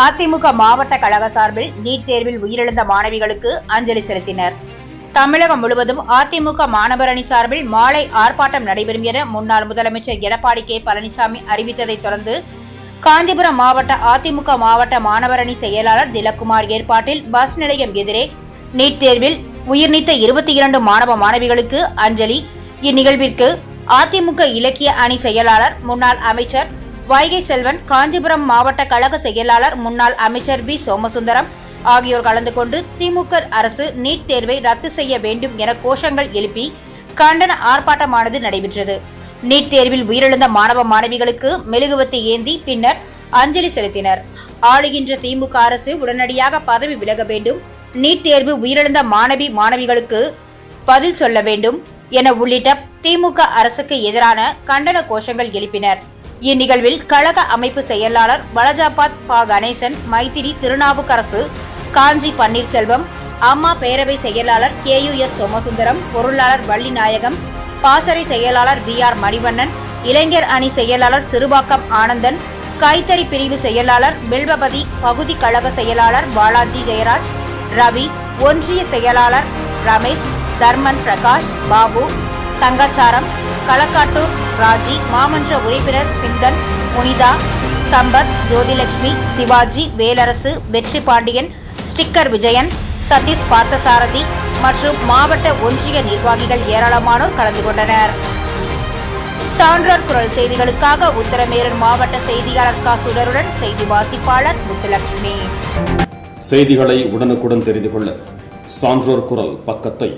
அதிமுக மாவட்ட கழக சார்பில் நீட் தேர்வில் உயிரிழந்த மாணவிகளுக்கு அஞ்சலி செலுத்தினர். தமிழகம் முழுவதும் அதிமுக மாணவர் அணி சார்பில் மாலை ஆர்ப்பாட்டம் நடைபெறும் என முன்னாள் முதலமைச்சர் எடப்பாடி கே. பழனிசாமி அறிவித்ததைத் தொடர்ந்து காஞ்சிபுரம் மாவட்ட அதிமுக மாவட்ட மாணவர் அணி செயலாளர் திலக்குமார் ஏற்பாட்டில் பஸ் நிலையம் எதிரே நீட் தேர்வில் உயிர்நீத்த இருபத்தி இரண்டு மாணவ மாணவிகளுக்கு அஞ்சலி. இந்நிகழ்விற்கு அதிமுக இலக்கிய அணி செயலாளர் முன்னாள் அமைச்சர் வைகை செல்வன் காஞ்சிபுரம் மாவட்ட கழக செயலாளர் முன்னாள் அமைச்சர் வி. சோமசுந்தரம் ஆகியோர் கலந்து கொண்டு திமுக அரசு நீட் தேர்வை ரத்து செய்ய வேண்டும் என கோஷங்கள் எழுப்பி கண்டன ஆர்ப்பாட்டமானது நடைபெற்றது. நீட் தேர்வில் உயிரிழந்த மாணவ மாணவிகளுக்கு மெழுகுவத்தை ஏந்தி பின்னர் அஞ்சலி செலுத்தினர். ஆளுகின்ற திமுக அரசு உடனடியாக பதவி விலக வேண்டும். நீட் தேர்வு உயிரிழந்த மாணவி மாணவிகளுக்கு பதில் சொல்ல வேண்டும் என உள்ளிட்ட திமுக அரசுக்கு எதிரான கண்டன கோஷங்கள் எழுப்பினர். இந்நிகழ்வில் கழக அமைப்பு செயலாளர் வலஜாபாத் பா கணேசன் மைத்திரி திருநாவுக்கரசு காஞ்சி பன்னீர்செல்வம் அம்மா பேரவை செயலாளர் கே யு எஸ் சோமசுந்தரம் பொருளாளர் வள்ளிநாயகம் பாசறை செயலாளர் பி ஆர் மணிவண்ணன் இளைஞர் அணி செயலாளர் சிறுபாக்கம் ஆனந்தன் கைத்தறி பிரிவு செயலாளர் பில்வபதி பகுதி கழக செயலாளர் பாலாஜி ஜெயராஜ் ரவி ஒன்றிய செயலாளர் ரமேஷ் தர்மன் பிரகாஷ் பாபு தங்கச்சாரம் களக்காட்டூர் ராஜி மாமன்ற உறுப்பினர் சிந்தன் புனிதா சம்பத் ஜோதிலட்சுமி சிவாஜி வேலரசு வெற்றி பாண்டியன் ஸ்டிக்கர் விஜயன் சதீஷ் பார்த்தசாரதி மற்றும் மாவட்ட ஒன்றிய நிர்வாகிகள் ஏராளமானோர் கலந்து கொண்டனர். சான்றோர் குரல் செய்திகளுக்காக உத்தரமேரூர் மாவட்ட செய்தியாளர் கா சுடருடன் செய்தி வாசிப்பாளர் முத்துலட்சுமி. செய்திகளை உடனுக்குடன் தெரிந்து கொள்ள சான்றோர் குரல் பக்கத்தை